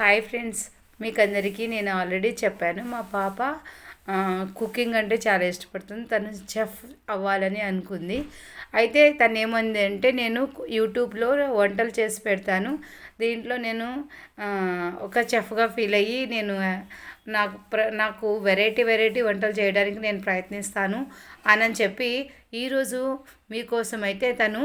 Hi friends మీకు అందరికీ నేను ఆల్రెడీ చెప్పాను. మా పాప కుకింగ్ అంటే చాలా ఇష్టపడుతుంది. తను చెఫ్ అవ్వాలని అనుకుంది. అయితే తను ఏమంది అంటే నేను యూట్యూబ్లో వంటలు చేసి పెడతాను. దీంట్లో నేను ఒక చెఫ్గా ఫీల్ అయ్యి నేను నాకు ప్ర నాకు వెరైటీ వెరైటీ వంటలు చేయడానికి నేను ప్రయత్నిస్తాను అని చెప్పి ఈరోజు మీకోసం అయితే తను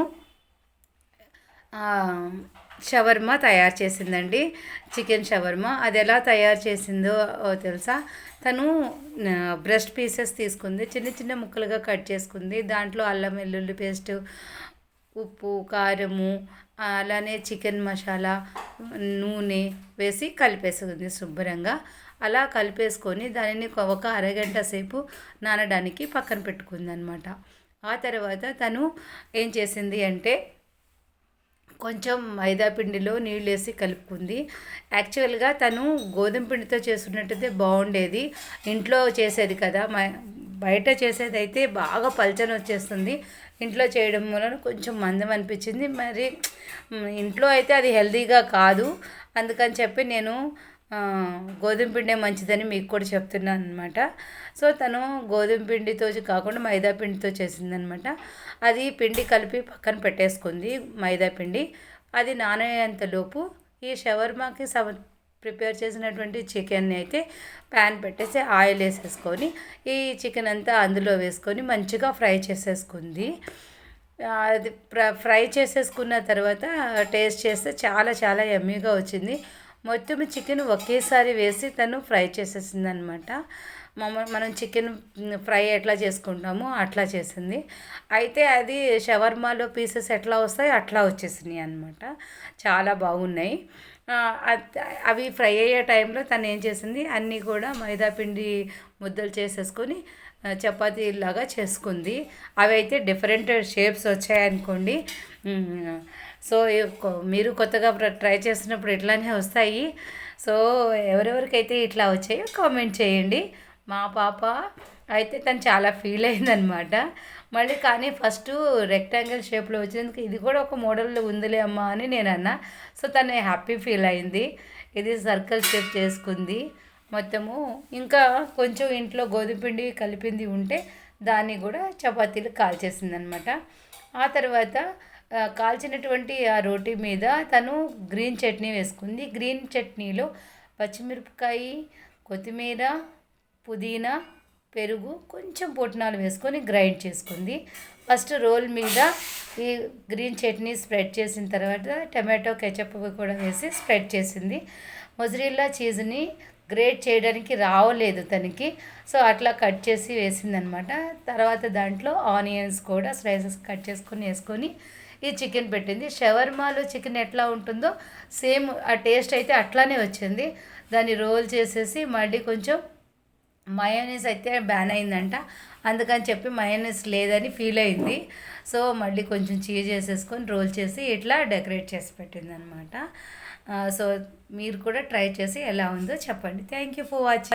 షవర్మా తయారు చేసిందండి. Chicken shawarma. అది ఎలా తయారు చేసిందో తెలుసా? తను బ్రెస్ట్ పీసెస్ తీసుకుంది. చిన్న చిన్న ముక్కలుగా కట్ చేసుకుంది. దాంట్లో అల్లం వెల్లుల్లి పేస్ట్ ఉప్పు కారము అలానే చికెన్ మసాలా నూనె వేసి కలిపేసుకుంది శుభ్రంగా. అలా కలిపేసుకొని దానిని ఒక అరగంట సేపు నానడానికి పక్కన పెట్టుకుంది అనమాట ఆ తర్వాత తను ఏం చేసింది అంటే కొంచెం మైదా పిండిలో నీళ్ళు వేసి కలుపుకుంది. యాక్చువల్గా తను గోధుమ పిండితో చేసుకున్నట్టయితే బాగుండేది. ఇంట్లో చేసేది కదా బయట చేసేది అయితే బాగా పల్చన వచ్చేస్తుంది. ఇంట్లో చేయడం వలన కొంచెం మందం అనిపించింది. మరి ఇంట్లో అయితే అది హెల్తీగా కాదు. అందుకని చెప్పి నేను గోధుమ పిండే మంచిదని మీకు కూడా చెప్తున్నాను అనమాట సో తను గోధుమ పిండితో కాకుండా మైదా పిండితో చేసిందనమాట అది పిండి కలిపి పక్కన పెట్టేసుకుంది మైదా పిండి. అది నానేంతలోపు ఈ షవర్మాకి సమ ప్రిపేర్ చేసినటువంటి చికెన్ని అయితే ప్యాన్ పెట్టేసి ఆయిల్ వేసేసుకొని ఈ చికెన్ అంతా అందులో వేసుకొని మంచిగా ఫ్రై చేసేసుకుంది. అది ఫ్రై చేసేసుకున్న తర్వాత టేస్ట్ చేస్తే చాలా చాలా ఎమ్మీగా వచ్చింది. మొత్తం చికెన్ ఒకేసారి వేసి తను ఫ్రై చేసేసింది అనమాట మనం చికెన్ ఫ్రై ఎట్లా చేసుకుంటామో అట్లా చేసింది. అయితే అది షవర్మాలో పీసెస్ ఎట్లా వస్తాయి అట్లా వచ్చేసినాయి అనమాట. చాలా బాగున్నాయి. అవి ఫ్రై అయ్యే టైంలో తను ఏం చేసింది? అన్నీ కూడా మైదా పిండి ముద్దలు చేసేసుకొని చపాతీలాగా చేసుకుంది. అవి అయితే డిఫరెంట్ షేప్స్ వచ్చాయనుకోండి. సో మీరు కొత్తగా ట్రై చేసినప్పుడు ఇట్లానే వస్తాయి. సో ఎవరెవరికైతే ఇట్లా వచ్చాయో కామెంట్ చేయండి. మా పాప అయితే తను చాలా ఫీల్ అయిందనమాట. మళ్ళీ కానీ ఫస్ట్ రెక్టాంగిల్ షేప్లో వచ్చినందుకు ఇది కూడా ఒక మోడల్ ఉందిలే అమ్మా అని నేను అన్నా. సో తను హ్యాపీ ఫీల్ అయింది. ఇది సర్కిల్ షేప్ చేసుకుంది. మొత్తము ఇంకా కొంచెం ఇంట్లో గోధుమ పిండి కలిపింది ఉంటే దాన్ని కూడా చపాతీలు కాల్చేసింది అనమాట ఆ తర్వాత కాల్చినటువంటి ఆ రోటీ మీద తను గ్రీన్ చట్నీ వేసుకుంది. గ్రీన్ చట్నీలో పచ్చిమిరపకాయ కొత్తిమీర పుదీనా పెరుగు కొంచెం పుట్నాలు వేసుకొని గ్రైండ్ చేసుకుంది. ఫస్ట్ రోల్ మీద ఈ గ్రీన్ చట్నీ స్ప్రెడ్ చేసిన తర్వాత టమాటో కెచప్ కూడా వేసి స్ప్రెడ్ చేసింది. మొజరీల్లా చీజ్ని గ్రేట్ చేయడానికి రావలేదు తనకి. సో అట్లా కట్ చేసి వేసిందనమాట. తర్వాత దాంట్లో ఆనియన్స్ కూడా స్లైసెస్ కట్ చేసుకొని వేసుకొని ఈ చికెన్ పెట్టింది. షవర్మాలో చికెన్ ఎట్లా ఉంటుందో సేమ్ ఆ టేస్ట్ అయితే అట్లానే వచ్చింది. దాన్ని రోల్ చేసేసి మళ్ళీ కొంచెం మయోనీస్ అయితే బ్యాన్ అయిందంట. అందుకని చెప్పి మయోనీస్ లేదని ఫీల్ అయింది. సో మళ్ళీ కొంచెం చీజ్ చేసేసుకొని రోల్ చేసి ఇట్లా డెకరేట్ చేసి పెట్టింది అనమాట సో మీరు కూడా ట్రై చేసి ఎలా ఉందో చెప్పండి. Thank you for watching